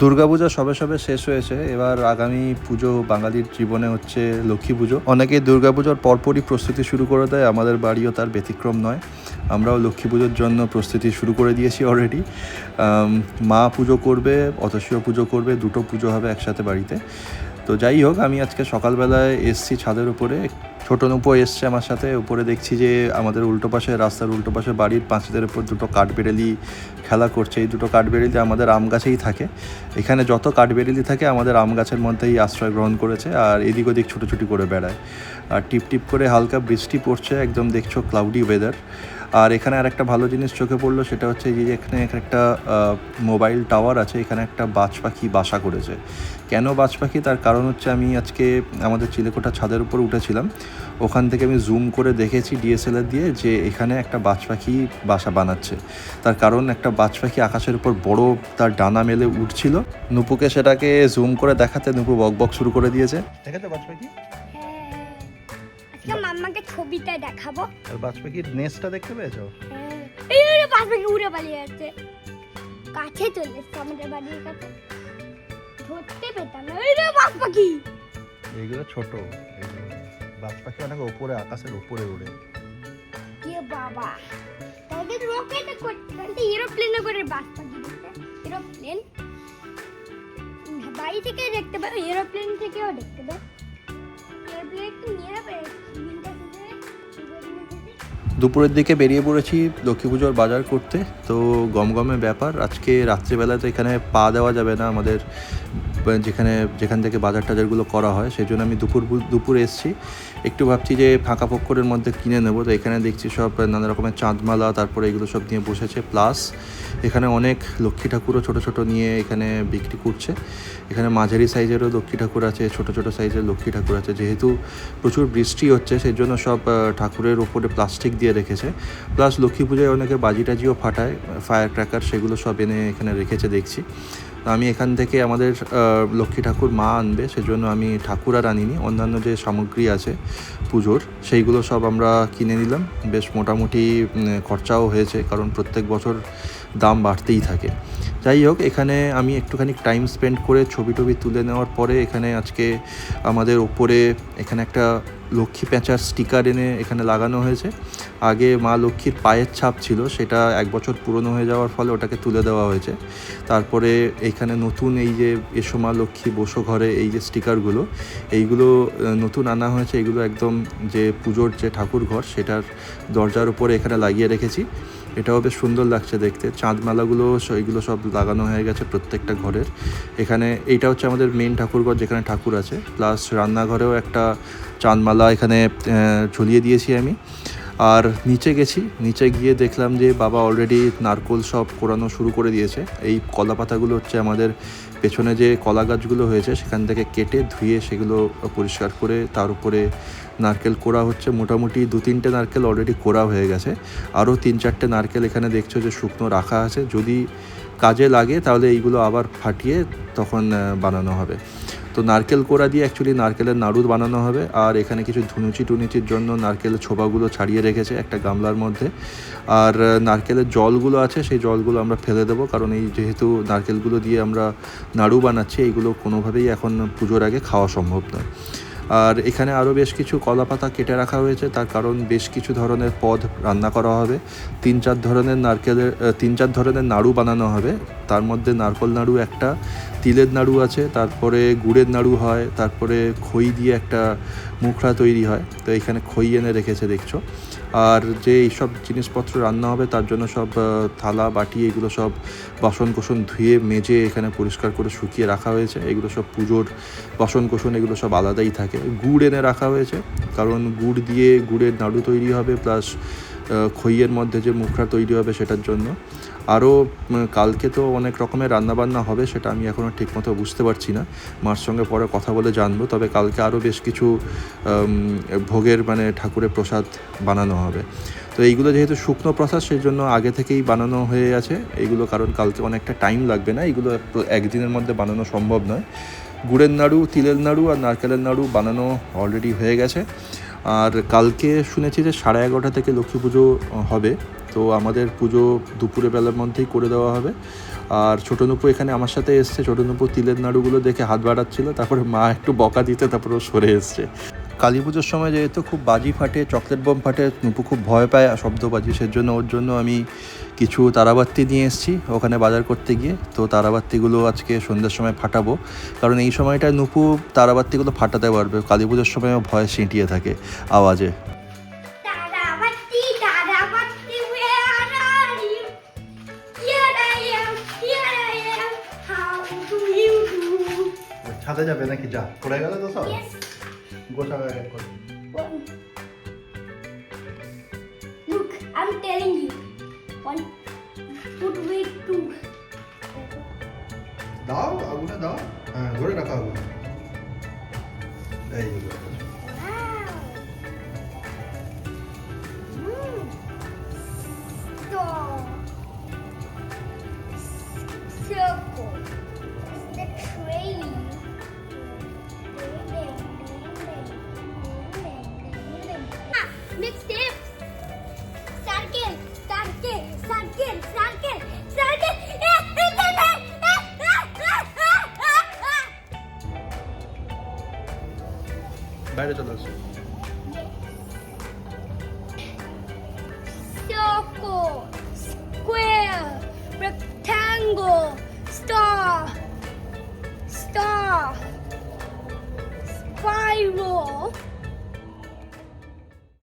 দুর্গাপূজা সবে সবে শেষ হয়েছে। এবার আগামী পুজো বাঙালির জীবনে হচ্ছে লক্ষ্মী পুজো। অনেকে দুর্গাপুজোর পরপরই প্রস্তুতি শুরু করে দেয়, আমাদের বাড়িও তার ব্যতিক্রম নয়। আমরাও লক্ষ্মী পুজোর জন্য প্রস্তুতি শুরু করে দিয়েছি অলরেডি মা পুজো করবে অতসীয় পুজো করবে, দুটো পুজো হবে একসাথে বাড়িতে। তো যাই হোক, আমি আজকে সকালবেলায় এসছি ছাদের উপরে ছোট নুপো এসছে আমার সাথে। উপরে দেখছি যে আমাদের উল্টো পাশে, রাস্তার উল্টো পাশে বাড়ির পাঁচিলের উপর দুটো কাঠবেরেলি খেলা করছে। এই দুটো কাঠবেরেলি আমাদের আম গাছেই থাকে। এখানে যত কাঠবেরেলি থাকে, আমাদের আম গাছের মধ্যেই আশ্রয় গ্রহণ করেছে আর এদিক ওদিক ছুটোছুটি করে বেড়ায়। আর টিপ টিপ করে হালকা বৃষ্টি পড়ছে, একদম দেখছ ক্লাউডি ওয়েদার আর এখানে আর একটা ভালো জিনিস চোখে পড়ল, সেটা হচ্ছে যে এখানে একটা মোবাইল টাওয়ার আছে, এখানে একটা বাজ পাখি বাসা করেছে। কেন বাজ পাখি তার কারণ হচ্ছে আমি আজকে আমাদের চিলেকোঠা ছাদের উপর উঠেছিলাম। ওখান থেকে আমি জুম করে দেখেছি ডিএসএলআর দিয়ে যে এখানে একটা বাজ পাখি বাসা বানাচ্ছে। তার কারণ একটা বাজ পাখি আকাশের উপর বড় তার ডানা মেলে উঠছিল। নুপুকে সেটাকে জুম করে দেখাতে নুপু বক বক শুরু করে দিয়েছে। দেখেছ বাজ পাখি হ্যাঁ। আজকে মাম্মাকে ছবিটা দেখাবো। আর বাজ পাখির নেস্টটা দেখতে পেয়েছ? হ্যাঁ। এই যে পাশ উড়ে পালিয়ে যাচ্ছে। কাছে চলে এসছে আমাদের বাড়ির কাছে। ধরতে পেতাম এই রে বাঘ পাখি এইগুলো ছোট। বাজ পাখি অনেক উপরে, আকাশের উপরে উড়ে। কে বাবা? তাদের রকেট করতে তাহলে এরোপ্লেনে করে বাঘ পাখি এরোপ্লেন বাড়ি থেকে দেখতে পাবে এরোপ্লেন থেকেও দেখতে পাবে। এরোপ্লেন একটু থেকে দুপুরের দিকে বেরিয়ে পড়েছি লক্ষ্মী পুজোর বাজার করতে। তো গমগমে ব্যাপার, আজকে রাত্রিবেলা তো এখানে পা দেওয়া যাবে না আমাদের যেখানে, যেখান থেকে বাজার টাজারগুলো করা হয়, সেই জন্য আমি দুপুর দুপুরে এসেছি। একটু ভাবছি যে ফাঁকা পক্করের মধ্যে কিনে নেব। তো এখানে দেখছি সব নানা রকমের চাঁদমালা, তারপরে এগুলো সব নিয়ে বসেছে। প্লাস এখানে অনেক লক্ষ্মী ঠাকুরও ছোটো ছোটো নিয়ে এখানে বিক্রি করছে। এখানে মাঝারি সাইজেরও লক্ষ্মী ঠাকুর আছে, ছোটো ছোটো সাইজের লক্ষ্মী ঠাকুর আছে। যেহেতু প্রচুর বৃষ্টি হচ্ছে, সেই জন্য সব ঠাকুরের ওপরে প্লাস্টিক দিয়ে রেখেছে। প্লাস লক্ষ্মী পূজায় অনেকে বাজি টাজিও ফাটায় ফায়ার ক্র্যাকার সেগুলো সব এনে এখানে রেখেছে দেখছি। আমি এখান থেকে আমাদের লক্ষ্মী ঠাকুর মা আনবে, সেজন্য আমি ঠাকুর আর আনিনি। অন্যান্য যে সামগ্রী আছে পুজোর, সেইগুলো সব আমরা কিনে নিলাম। বেশ মোটামুটি খরচাও হয়েছে, কারণ প্রত্যেক বছর দাম বাড়তেই থাকে। যাই হোক, এখানে আমি একটুখানি টাইম স্পেন্ড করে ছবি টবি তুলে নেওয়ার পরে এখানে আজকে আমাদের ওপরে এখানে একটা লক্ষ্মী প্যাঁচার স্টিকার এনে এখানে লাগানো হয়েছে। আগে মা লক্ষ্মীর পায়ের ছাপ ছিল, সেটা এক বছর পুরনো হয়ে যাওয়ার ফলে ওটাকে তুলে দেওয়া হয়েছে। তারপরে এখানে নতুন এই যে এসো মা লক্ষ্মী বসো ঘরে এই যে স্টিকারগুলো, এইগুলো নতুন আনা হয়েছে। এগুলো একদম যে পুজোর যে ঠাকুর ঘর সেটার দরজার উপরে এখানে লাগিয়ে রেখেছি। এটাও বেশ সুন্দর লাগছে দেখতে। চাঁদমালাগুলো এগুলো সব লাগানো হয়ে গেছে প্রত্যেকটা ঘরের। এখানে এইটা হচ্ছে আমাদের মেন ঠাকুরঘর যেখানে ঠাকুর আছে। প্লাস রান্নাঘরেও একটা চাঁদমালা এখানে ঝুলিয়ে দিয়েছি আমি। আর নিচে গেছি, নিচে গিয়ে দেখলাম যে বাবা অলরেডি নারকোল সব কোরানো শুরু করে দিয়েছে। এই কলা পাতাগুলো হচ্ছে আমাদের পেছনে যে কলা গাছগুলো হয়েছে, সেখান থেকে কেটে ধুয়ে সেগুলো পরিষ্কার করে তার উপরে নারকেল কোড়া হচ্ছে। মোটামুটি দু তিনটে নারকেল অলরেডি কোড়া হয়ে গেছে। আরও তিন চারটে নারকেল এখানে দেখছ যে শুকনো রাখা আছে। যদি কাজে লাগে তাহলে এইগুলো আবার ফাটিয়ে তখন বানানো হবে। তো নারকেল কোড়া দিয়ে অ্যাকচুয়ালি নারকেলের নাড়ু বানানো হবে। আর এখানে কিছু ধুনুচি টুনুচির জন্য নারকেলের ছোপাগুলো ছাড়িয়ে রেখেছে একটা গামলার মধ্যে। আর নারকেলের জলগুলো আছে, সেই জলগুলো আমরা ফেলে দেবো। কারণ এই যেহেতু নারকেলগুলো দিয়ে আমরা নাড়ু বানাচ্ছি এইগুলো কোনোভাবেই এখন পুজোর আগে খাওয়া সম্ভব নয়। আর এখানে আরও বেশ কিছু কলা পাতা কেটে রাখা হয়েছে। তার কারণ বেশ কিছু ধরনের পদ রান্না করা হবে। তিন চার ধরনের নারকেলের তিন চার ধরনের নাড়ু বানানো হবে। তার মধ্যে নারকল নাড়ু একটা, তিলের নাড়ু আছে, তারপরে গুড়ের নাড়ু হয়, তারপরে খই দিয়ে একটা মুখড়া তৈরি হয়, তো এখানে খই এনে রেখেছে, দেখছ। আর যে এইসব জিনিসপত্র রান্না হবে, তার জন্য সব থালা, বাটি, এগুলো সব বাসন কোসন ধুয়ে মেজে এখানে পরিষ্কার করে শুকিয়ে রাখা হয়েছে। এগুলো সব পুজোর বাসন কোসন এগুলো সব আলাদাই থাকে। গুড় এনে রাখা হয়েছে, কারণ গুড় দিয়ে গুড়ের নাড়ু তৈরি হবে, প্লাস খইয়ের মধ্যে যে মুখরা তৈরি হবে সেটার জন্য। আরও কালকে তো অনেক রকমের রান্নাবান্না হবে সেটা আমি এখনও ঠিকমতো বুঝতে পারছি না। মার সঙ্গে পরে কথা বলে জানব, তবে কালকে আরও বেশ কিছু ভোগের মানে ঠাকুরের প্রসাদ বানানো হবে। তো এইগুলো যেহেতু শুকনো প্রসাদ সেই জন্য আগে থেকেই বানানো হয়ে আছে। এইগুলো কারণ কালকে অনেকটা টাইম লাগবে না, এইগুলো একদিনের মধ্যে বানানো সম্ভব নয়। গুড়ের নাড়ু, তিলের নাড়ু আর নারকেলের নাড়ু বানানো অলরেডি হয়ে গেছে। আর কালকে শুনেছি যে সাড়ে এগারোটা থেকে লক্ষ্মী পুজো হবে। তো আমাদের পুজো দুপুরে বেলার মধ্যেই করে দেওয়া হবে। আর ছোটো নুপু এখানে আমার সাথে এসছে। ছোটো নুপু তিলের নাড়ুগুলো দেখে হাত বাড়াচ্ছিল। তারপরে মা একটু বকা দিতে, তারপরে সরে এসছে। কালী পুজোর সময় যেহেতু খুব বাজি ফাটে, চকলেট বোম ফাটে, নুপু খুব ভয় পায় শব্দ বাজি সেজন্য ওর জন্য আমি কিছু তারাবাতি নিয়ে এসেছি ওখানে বাজার করতে গিয়ে। তো তারাবাতিগুলো আজকে সন্ধ্যের সময় ফাটাবো। কারণ এই সময়টায় নুপু তারাবাতিগুলো ফাটাতে পারবে। কালী পুজোর সময় ভয় সিঁটিয়ে থাকে আওয়াজে। ছাদে যাবে নাকি? যা পড়ে গেল তো সব। গোটা one look I'm telling you one put weight two দাও আগুনে দাও হ্যাঁ ধরে রাখা আগুনে এই বাইরে চলে আসো circle, square, rectangle,